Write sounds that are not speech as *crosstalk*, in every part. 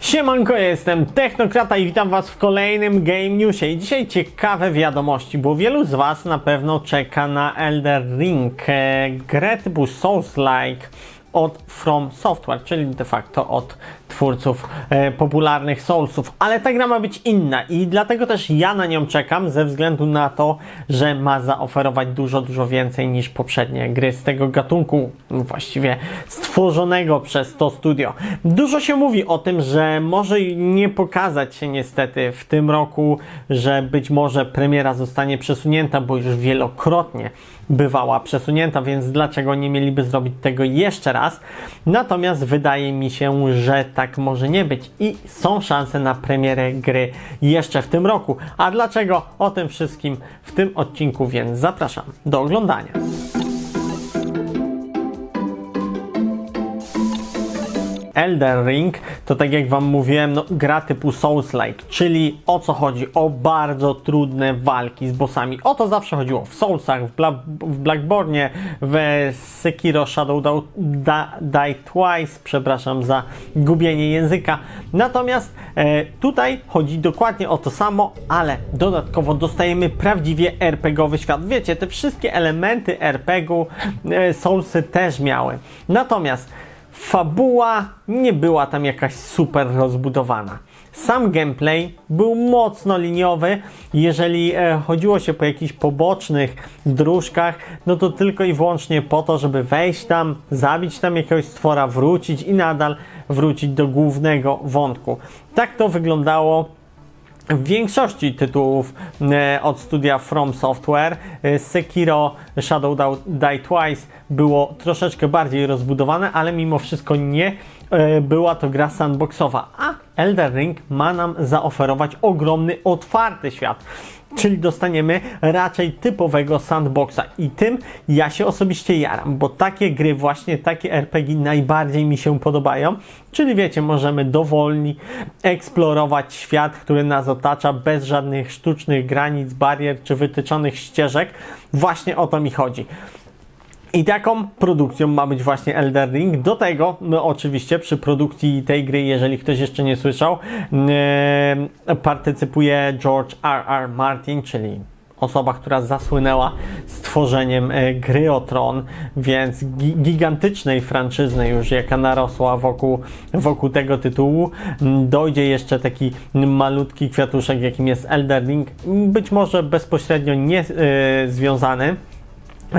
Siemanko, jestem Technokrata i witam Was w kolejnym Game Newsie. I dzisiaj ciekawe wiadomości, bo wielu z Was na pewno czeka na Elder Ring, e, grę typu Souls-like od From Software, czyli de facto od twórców e, popularnych Soulsów. Ale ta gra ma być inna i dlatego też ja na nią czekam, ze względu na to, że ma zaoferować dużo, dużo więcej niż poprzednie gry z tego gatunku, właściwie stworzonego przez to studio. Dużo się mówi o tym, że może nie pokazać się niestety w tym roku, że być może premiera zostanie przesunięta, bo już wielokrotnie bywała przesunięta, więc dlaczego nie mieliby zrobić tego jeszcze raz? Natomiast wydaje mi się, że tak może nie być i są szanse na premierę gry jeszcze w tym roku. A dlaczego? O tym wszystkim w tym odcinku, więc zapraszam do oglądania. Elder Ring to tak jak Wam mówiłem, no, gra typu Souls-like, czyli o co chodzi? O bardzo trudne walki z bossami. O to zawsze chodziło w Soulsach, w, Bla w Blackbornie, w Sekiro Shadow Da- Die Twice, przepraszam za gubienie języka. Natomiast e, tutaj chodzi dokładnie o to samo, ale dodatkowo dostajemy prawdziwie RPGowy świat. Wiecie, te wszystkie elementy RPG-u e, Soulsy też miały. Natomiast fabuła nie była tam jakaś super rozbudowana. Sam gameplay był mocno liniowy. Jeżeli e, chodziło się po jakichś pobocznych dróżkach, no to tylko i wyłącznie po to, żeby wejść tam, zabić tam jakiegoś stwora, wrócić i nadal wrócić do głównego wątku. Tak to wyglądało w większości tytułów e, od studia From Software e, Sekiro Shadow Die Twice było troszeczkę bardziej rozbudowane, ale mimo wszystko nie e, była to gra sandboxowa, a Elder Ring ma nam zaoferować ogromny, otwarty świat. Czyli dostaniemy raczej typowego sandboxa i tym ja się osobiście jaram, bo takie gry, właśnie takie RPG najbardziej mi się podobają. Czyli wiecie, możemy dowolnie eksplorować świat, który nas otacza bez żadnych sztucznych granic, barier czy wytyczonych ścieżek. Właśnie o to mi chodzi. I taką produkcją ma być właśnie Elder Ring. Do tego, no oczywiście, przy produkcji tej gry, jeżeli ktoś jeszcze nie słyszał, e, partycypuje George R. R. Martin, czyli osoba, która zasłynęła stworzeniem e, gry o Tron, więc gi gigantycznej franczyzny już, jaka narosła wokół, wokół tego tytułu. M, Dojdzie jeszcze taki malutki kwiatuszek, jakim jest Elder Ring, być może bezpośrednio nie e, związany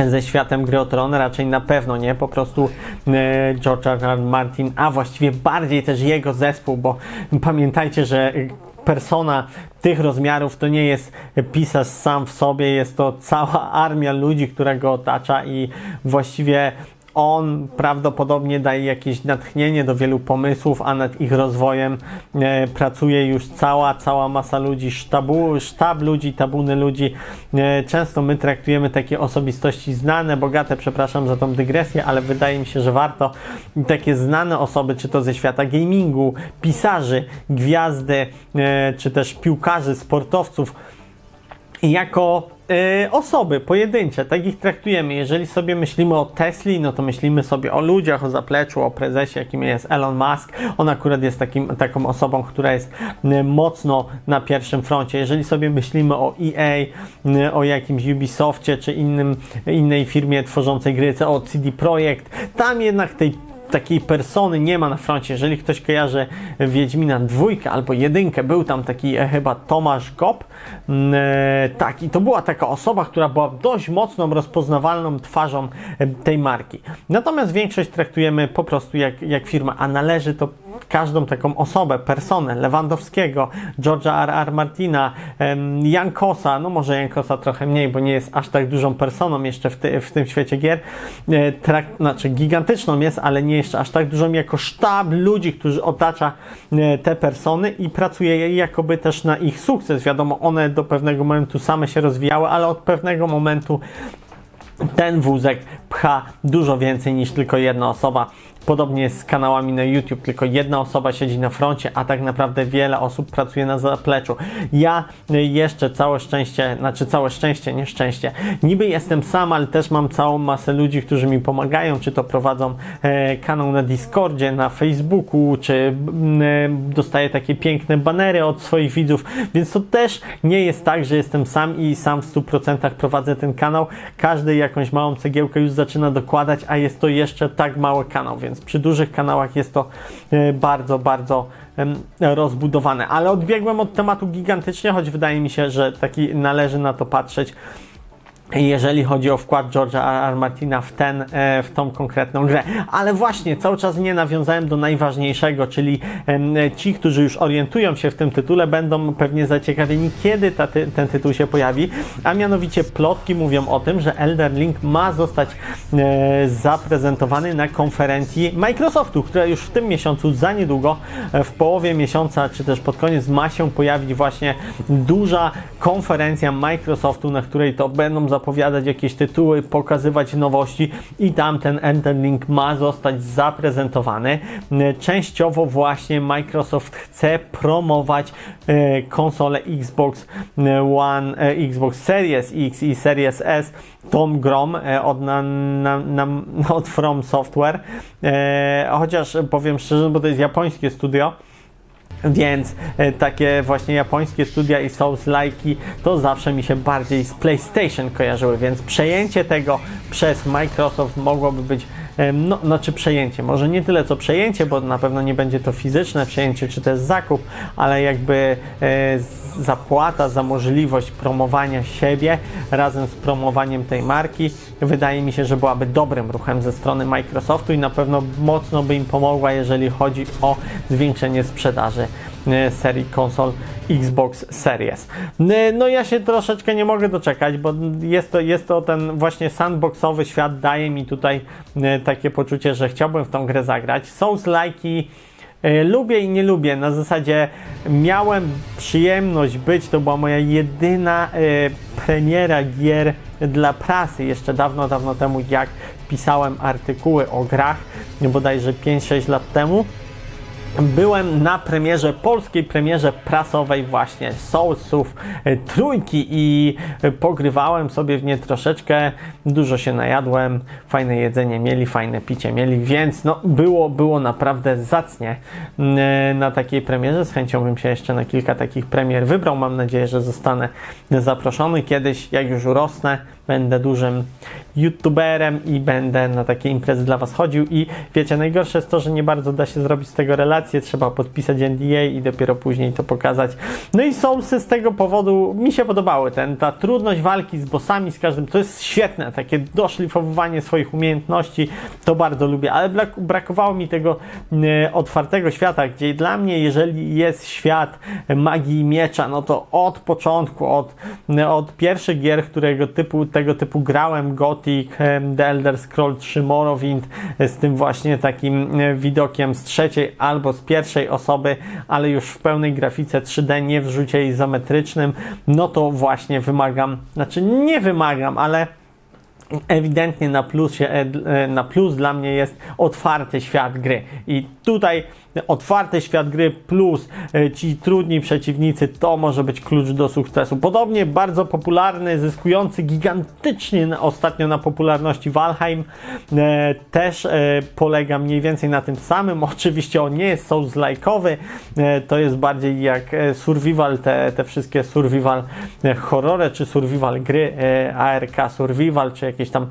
ze światem gry o Tron, raczej na pewno nie, po prostu e, George R. R. Martin, a właściwie bardziej też jego zespół, bo pamiętajcie, że persona tych rozmiarów to nie jest pisarz sam w sobie, jest to cała armia ludzi, która go otacza i właściwie on prawdopodobnie daje jakieś natchnienie do wielu pomysłów, a nad ich rozwojem e, pracuje już cała, cała masa ludzi, sztabu, sztab ludzi, tabuny ludzi. E, często my traktujemy takie osobistości znane, bogate, przepraszam za tą dygresję, ale wydaje mi się, że warto takie znane osoby, czy to ze świata gamingu, pisarzy, gwiazdy, e, czy też piłkarzy, sportowców, jako y, osoby pojedyncze, tak ich traktujemy. Jeżeli sobie myślimy o Tesli, no to myślimy sobie o ludziach, o zapleczu, o prezesie, jakim jest Elon Musk. On akurat jest takim, taką osobą, która jest y, mocno na pierwszym froncie. Jeżeli sobie myślimy o EA, y, o jakimś Ubisoftie, czy innym, innej firmie tworzącej gry, o CD Projekt, tam jednak tej takiej persony nie ma na froncie. Jeżeli ktoś kojarzy Wiedźmina dwójkę albo jedynkę, był tam taki e, chyba Tomasz Gop. Mm, E, tak, i to była taka osoba, która była dość mocną, rozpoznawalną twarzą e, tej marki. Natomiast większość traktujemy po prostu jak, jak firma, a należy to każdą taką osobę, personę, Lewandowskiego, George'a R. Martina, Jankosa, no może Jankosa trochę mniej, bo nie jest aż tak dużą personą jeszcze w, ty, w tym świecie gier, e, trakt, znaczy gigantyczną jest, ale nie jeszcze aż tak dużą jako sztab ludzi, którzy otacza e, te persony i pracuje jakoby też na ich sukces. Wiadomo, one do pewnego momentu same się rozwijały, ale od pewnego momentu ten wózek pcha dużo więcej niż tylko jedna osoba. Podobnie z kanałami na YouTube, tylko jedna osoba siedzi na froncie, a tak naprawdę wiele osób pracuje na zapleczu. Ja y, jeszcze całe szczęście, znaczy całe szczęście, nie szczęście, niby jestem sam, ale też mam całą masę ludzi, którzy mi pomagają, czy to prowadzą e, kanał na Discordzie, na Facebooku, czy e, dostaję takie piękne banery od swoich widzów, więc to też nie jest tak, że jestem sam i sam w 100% prowadzę ten kanał. Każdy jakąś małą cegiełkę już zaczyna dokładać, a jest to jeszcze tak mały kanał, więc przy dużych kanałach jest to e, bardzo, bardzo rozbudowane. Ale odbiegłem od tematu gigantycznie, choć wydaje mi się, że taki należy na to patrzeć jeżeli chodzi o wkład George'a R. Martina w, ten, e, w tą konkretną grę. Ale właśnie, cały czas nie nawiązałem do najważniejszego, czyli em, ci, którzy już orientują się w tym tytule, będą pewnie zaciekawieni, kiedy ta, ten tytuł się pojawi, a mianowicie plotki mówią o tym, że Elder Link ma zostać e, zaprezentowany na konferencji Microsoftu, która już w tym miesiącu, za niedługo, e, w połowie miesiąca, czy też pod koniec ma się pojawić właśnie duża konferencja Microsoftu, na której to będą zapowiadać jakieś tytuły, pokazywać nowości i tam ten Enderlink ma zostać zaprezentowany. E, Częściowo właśnie Microsoft chce promować e, konsolę Xbox One, e, Xbox Series X i Series S grą e, od, na, na, na, *laughs* od From Software. Chociaż powiem szczerze, bo to jest japońskie studio, więc e, takie właśnie japońskie studia i Souls-like'i to zawsze mi się bardziej z PlayStation kojarzyły, więc przejęcie tego przez Microsoft mogłoby być, no, znaczy przejęcie, może nie tyle co przejęcie, bo na pewno nie będzie to fizyczne przejęcie, czy też zakup, ale jakby e, zapłata za możliwość promowania siebie razem z promowaniem tej marki, wydaje mi się, że byłaby dobrym ruchem ze strony Microsoftu i na pewno mocno by im pomogła, jeżeli chodzi o zwiększenie sprzedaży serii konsol Xbox Series. No ja się troszeczkę nie mogę doczekać, bo jest to, jest to ten właśnie sandboxowy świat, daje mi tutaj e, takie poczucie, że chciałbym w tą grę zagrać. Souls-like'i E, Lubię i nie lubię. Na zasadzie miałem przyjemność być, to była moja jedyna e, premiera gier dla prasy jeszcze dawno, dawno temu, jak pisałem artykuły o grach, bodajże 5-6 lat temu. Byłem na premierze, polskiej premierze prasowej właśnie Soulsów e, trójki i e, pogrywałem sobie w nie troszeczkę, dużo się najadłem, fajne jedzenie mieli, fajne picie mieli, więc no było, było naprawdę zacnie mm, e, na takiej premierze. Z chęcią bym się jeszcze na kilka takich premier wybrał. Mam nadzieję, że zostanę zaproszony kiedyś, jak już urosnę, będę dużym youtuberem i będę na takie imprezy dla Was chodził i wiecie, najgorsze jest to, że nie bardzo da się zrobić z tego trzeba podpisać NDA i dopiero później to pokazać. No i Soulsy z tego powodu mi się podobały, ten, ta trudność walki z bossami, z każdym, to jest świetne, takie doszlifowywanie swoich umiejętności, to bardzo lubię, ale brak, brakowało mi tego e, otwartego świata, gdzie dla mnie, jeżeli jest świat magii i miecza, no to od początku, od, od pierwszych gier, którego typu, tego typu grałem, Gothic, em, The Elder Scroll 3 Morrowind, e, z tym właśnie takim e, widokiem z trzeciej albo z pierwszej osoby, ale już w pełnej grafice 3D, nie w rzucie izometrycznym, no to właśnie wymagam, znaczy nie wymagam, ale ewidentnie na plusie, e, na plus dla mnie jest otwarty świat gry. I tutaj otwarty świat gry plus e, ci trudni przeciwnicy to może być klucz do sukcesu. Podobnie bardzo popularny, zyskujący gigantycznie ostatnio na popularności Valheim e, też e, polega mniej więcej na tym samym. *laughs* Oczywiście on nie jest souls-like'owy, to jest bardziej jak survival, te, te wszystkie survival horrory czy survival gry, ARK survival czy jakieś tam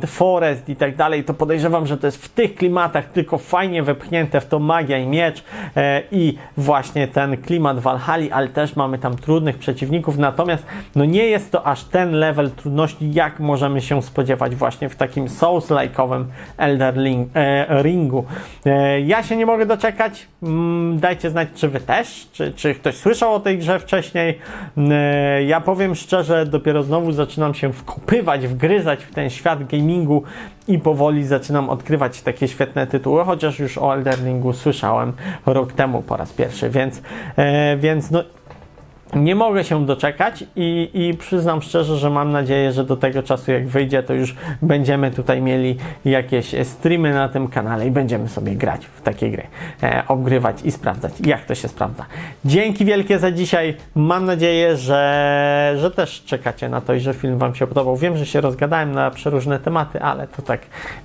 The Forest i tak dalej, to podejrzewam, że to jest w tych klimatach tylko fajnie wepchnięte w to magia i miecz e, i właśnie ten klimat Valhalla, ale też mamy tam trudnych przeciwników, natomiast no nie jest to aż ten level trudności, jak możemy się spodziewać właśnie w takim Souls-like'owym Elder e, Ringu. E, ja się nie mogę doczekać, mm, dajcie znać, czy wy też, czy, czy ktoś słyszał o tej grze wcześniej. E, ja powiem szczerze, dopiero znowu zaczynam się wkopywać, wgryzać w ten świat gamingu i powoli zaczynam odkrywać takie świetne tytuły, chociaż już o Elden Ringu słyszałem rok temu po raz pierwszy, więc, e, więc no nie mogę się doczekać i, i przyznam szczerze, że mam nadzieję, że do tego czasu jak wyjdzie, to już będziemy tutaj mieli jakieś streamy na tym kanale i będziemy sobie grać w takie gry, e, obgrywać i sprawdzać, jak to się sprawdza. Dzięki wielkie za dzisiaj. Mam nadzieję, że, że też czekacie na to i że film Wam się podobał. Wiem, że się rozgadałem na przeróżne tematy, ale to tak,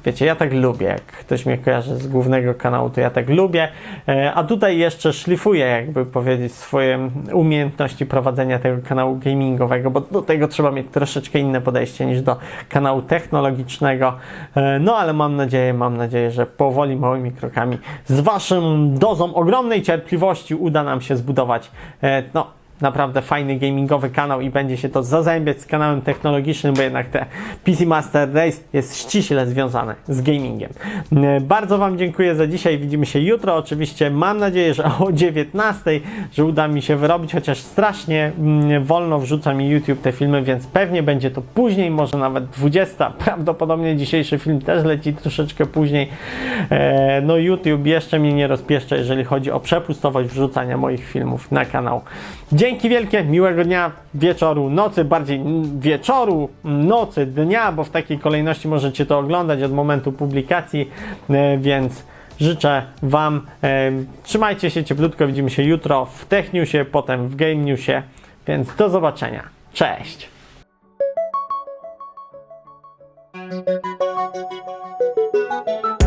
wiecie, ja tak lubię. Jak ktoś mnie kojarzy z głównego kanału, to ja tak lubię. E, a tutaj jeszcze szlifuję, jakby powiedzieć, swoje umiejętności prowadzenia tego kanału gamingowego, bo do tego trzeba mieć troszeczkę inne podejście niż do kanału technologicznego. E, No ale mam nadzieję, mam nadzieję, że powoli, małymi krokami, z Waszą dozą ogromnej cierpliwości uda nam się zbudować e, no, naprawdę fajny gamingowy kanał i będzie się to zazębiać z kanałem technologicznym, bo jednak te PC Master Race jest ściśle związane z gamingiem. E, Bardzo Wam dziękuję za dzisiaj. Widzimy się jutro. Oczywiście mam nadzieję, że *laughs* o 19, że uda mi się wyrobić, chociaż strasznie mm, wolno wrzuca mi YouTube te filmy, więc pewnie będzie to później, może nawet 20. *laughs* Prawdopodobnie dzisiejszy film też leci troszeczkę później. E, No YouTube jeszcze mnie nie rozpieszcza, jeżeli chodzi o przepustowość wrzucania moich filmów na kanał. Dzięki wielkie, miłego dnia, wieczoru, nocy, bardziej wieczoru, nocy, dnia, bo w takiej kolejności możecie to oglądać od momentu publikacji, e, więc życzę Wam, e, trzymajcie się cieplutko, widzimy się jutro w Tech Newsie, potem w Game Newsie, więc do zobaczenia. Cześć! Thank